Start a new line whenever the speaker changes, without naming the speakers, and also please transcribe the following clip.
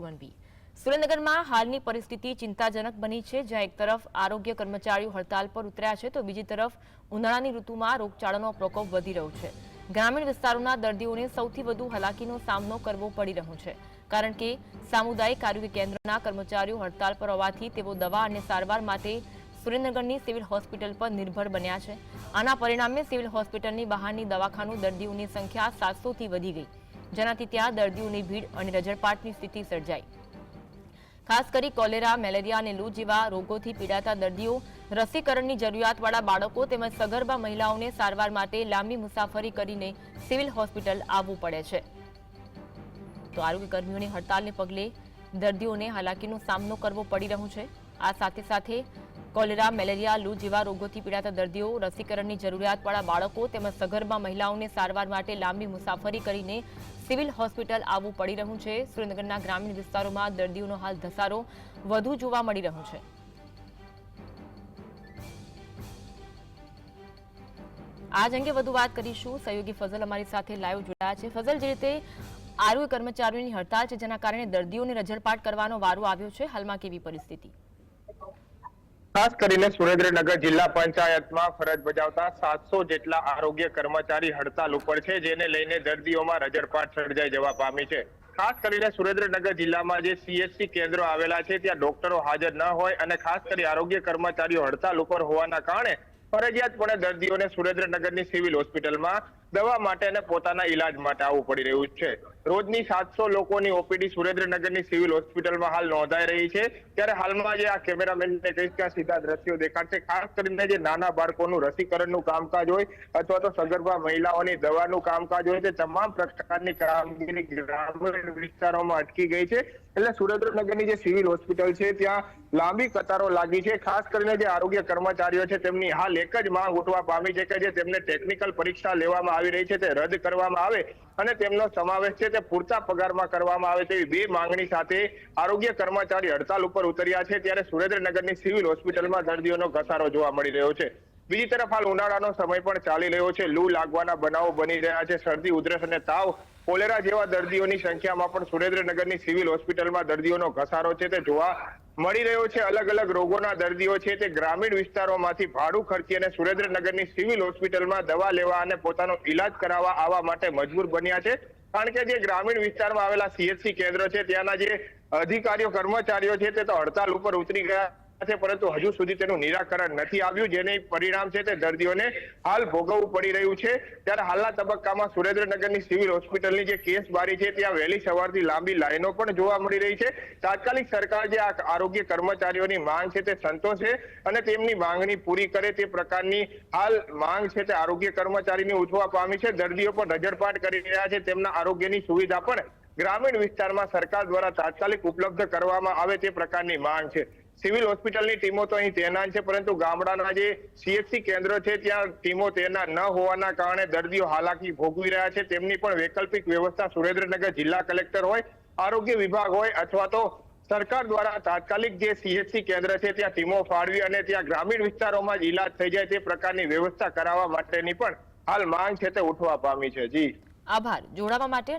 One સુરેન્દ્રનગરમાં હાલની પરિસ્થિતિ ચિંતાજનક બની છે. જ્યાં એક તરફ આરોગ્ય કર્મચારીઓ હડતાલ પર ઉતર્યા છે, તો બીજી તરફ ઉનાળાની ઋતુમાં રોગચાળાનો પ્રકોપ વધી રહ્યો છે. ગ્રામીણ વિસ્તારોના દર્દીઓને સૌથી વધુ હાલાકીનો સામનો કરવો પડી રહ્યો છે. કારણ કે સામુદાયિક આરોગ્ય કેન્દ્રના કર્મચારીઓ હડતાલ પર હોવાથી તેઓ દવા અને સારવાર માટે સુરેન્દ્રનગરની સિવિલ હોસ્પિટલ પર નિર્ભર બન્યા છે. આના પરિણામે સિવિલ હોસ્પિટલની બહારની દવાખાનું દર્દીઓની સંખ્યા સાતસોથી વધી ગઈ. જેનાથી ત્યાં દર્દીઓની ભીડ અને રજળપાટની સ્થિતિ સર્જાઈ. ખાસ કરી કોલેરા, મેલેરિયા અને લૂ જેવા રોગોથી પીડાતા દર્દીઓ, રસીકરણની જરૂરિયાતવાળા બાળકો તેમજ સગર્ભા મહિલાઓને સારવાર માટે લાંબી મુસાફરી કરીને સિવિલ હોસ્પિટલ આવવું પડે છે. તો આરોગ્ય કર્મીઓની હડતાલને પગલે દર્દીઓને હાલાકીનો સામનો કરવો પડી રહ્યો છે. આ સાથે સાથે કોલેરા, મેલેરિયા, લૂ જેવા રોગોથી પીડાતા દર્દીઓ, રસીકરણની જરૂરિયાતવાળા બાળકો તેમજ સગર્ભા મહિલાઓને સારવાર માટે લાંબી મુસાફરી કરીને સિવિલ હોસ્પિટલ આવવું પડી રહ્યું છે. સુરેન્દ્રનગરના ગ્રામીણ વિસ્તારોમાં દર્દીઓનો હાલ ધસારો વધુ જોવા મળી રહ્યો છે. આજ અંગે વધુ વાત કરીશું. સહયોગી ફઝલ અમારી સાથે લાઈવ જોડાયા છે. ફઝલ, જે રીતે આરોગ્ય કર્મચારીઓની હડતાલ છે, જેના કારણે દર્દીઓને રજળપાટ કરવાનો વારો આવ્યો છે, હાલમાં કેવી પરિસ્થિતિ?
ખાસ કરીને સુરેન્દ્રનગર જિલ્લા પંચાયતમાં ફરજ બજાવતા સાતસો જેટલા આરોગ્ય કર્મચારી હડતાલ ઉપર છે, જેને લઈને દર્દીઓમાં રજડપાટ સર્જાઈ જવા પામી છે. ખાસ કરીને સુરેન્દ્રનગર જિલ્લામાં જે સીએચસી કેન્દ્રો આવેલા છે, ત્યાં ડોક્ટરો હાજર ન હોય અને ખાસ કરી આરોગ્ય કર્મચારીઓ હડતાલ ઉપર હોવાના કારણે ફરજિયાતપણે દર્દીઓને સુરેન્દ્રનગરની સિવિલ હોસ્પિટલમાં દવા માટે અને પોતાના ઈલાજ માટે આવવું પડી રહ્યું છે. રોજની સાતસો લોકોની ઓપીડી સુરેન્દ્રનગરની સિવિલ હોસ્પિટલમાં હાલ નોંધાઈ રહી છે. ત્યારે હાલમાં જે આ કેમેરામેનને કહીશ કે સીધા દ્રશ્યો દેખાડશે. ખાસ કરીને જે નાના બાળકોનું રસીકરણનું કામકાજ હોય અથવા તો સગર્ભા મહિલાઓની દવાનું કામકાજ હોય તે તમામ પ્રકારની કામગીરી ગ્રામીણ વિસ્તારોમાં અટકી ગઈ છે. એટલે સુરેન્દ્રનગરની જે સિવિલ હોસ્પિટલ છે, ત્યાં લાંબી કતારો લાગી છે. ખાસ કરીને જે આરોગ્ય કર્મચારીઓ છે, તેમની હાલ એક જ માંગ ઉઠવા પામી છે કે જે તેમને ટેકનિકલ પરીક્ષા લેવામાં આવી રહી છે તે રદ કરવામાં આવે અને તેમનો સમાવેશ છે તે પૂરતા પગારમાં કરવામાં આવે તેવી બે માંગણી સાથે આરોગ્ય કર્મચારી હડતાલ ઉપર ઉતર્યા છે ત્યારે સુરેન્દ્રનગરની સિવિલ હોસ્પિટલમાં દર્દીઓનો ઘસારો જોવા મળી રહ્યો છે. બીજી તરફ હાલ ઉનાળાનો સમય પણ ચાલી રહ્યો છે. લૂ લાગવાના બનાવો બની રહ્યા છે. શરદી, ઉધરસ અને તાવ કોલેરા જેવા દર્દીઓની સંખ્યામાં પણ સુરેન્દ્રનગરની સિવિલ હોસ્પિટલમાં દર્દીઓનો ઘસારો છે તે જોવા મળી રહ્યો છે અલગ અલગ રોગોના દર્દીઓ છે તે ગ્રામીણ વિસ્તારોમાંથી ભાડું ખર્ચી અને સુરેન્દ્રનગરની સિવિલ હોસ્પિટલમાં દવા લેવા અને પોતાનો ઈલાજ કરાવવા આવવા માટે મજબૂર બન્યા છે. કારણ કે જે ગ્રામીણ વિસ્તારમાં આવેલા સીએચસી કેન્દ્ર છે, ત્યાંના જે અધિકારીઓ, કર્મચારીઓ છે તે તો હડતાલ ઉપર ઉતરી ગયા છે, પરંતુ હજુ સુધી તેનું નિરાકરણ નથી આવ્યું. જેને પરિણામ છે તે દર્દીઓને હાલ ભોગવવું પડી રહ્યું છે. ત્યારે હાલના તબક્કામાં સુરેન્દ્રનગરની સિવિલ હોસ્પિટલની જે કેસ બારી છે, ત્યાં વહેલી સવારથી લાંબી લાઈનો પણ જોવા મળી રહી છે. તાત્કાલિક સરકાર જે આ આરોગ્ય કર્મચારીઓની માંગ છે તે સંતોષે અને તેમની માંગણી પૂરી કરે તે પ્રકારની હાલ માંગ છે તે આરોગ્ય કર્મચારીની ઉઠવા પામી છે. દર્દીઓ પણ નજરપાટ કરી રહ્યા છે. તેમના આરોગ્યની સુવિધા પણ ગ્રામીણ વિસ્તારમાં સરકાર દ્વારા તાત્કાલિક ઉપલબ્ધ કરવામાં આવે તે પ્રકારની માંગ છે. સિવિલ હોસ્પિટલની ટીમો તો અહીં તૈનાત છે, પરંતુ ગામડાના જે સીએચસી કેન્દ્ર છે, ત્યાં ટીમો તૈનાત ન હોવાના કારણે દર્દીઓ હાલાકી ભોગવી રહ્યા છે. તેમની પણ વૈકલ્પિક વ્યવસ્થા સુરેન્દ્રનગર જિલ્લા કલેક્ટર હોય, આરોગ્ય વિભાગ હોય, અથવા તો સરકાર દ્વારા તાત્કાલિક જે સીએચસી કેન્દ્ર છે, ત્યાં ટીમો ફાળવી અને ત્યાં ગ્રામીણ વિસ્તારોમાં જ ઈલાજ થઈ જાય તે પ્રકારની વ્યવસ્થા કરાવવા માટેની પણ હાલ માંગ છે તે ઉઠવા પામી છે. જી.
આભાર. જોડાવા માટે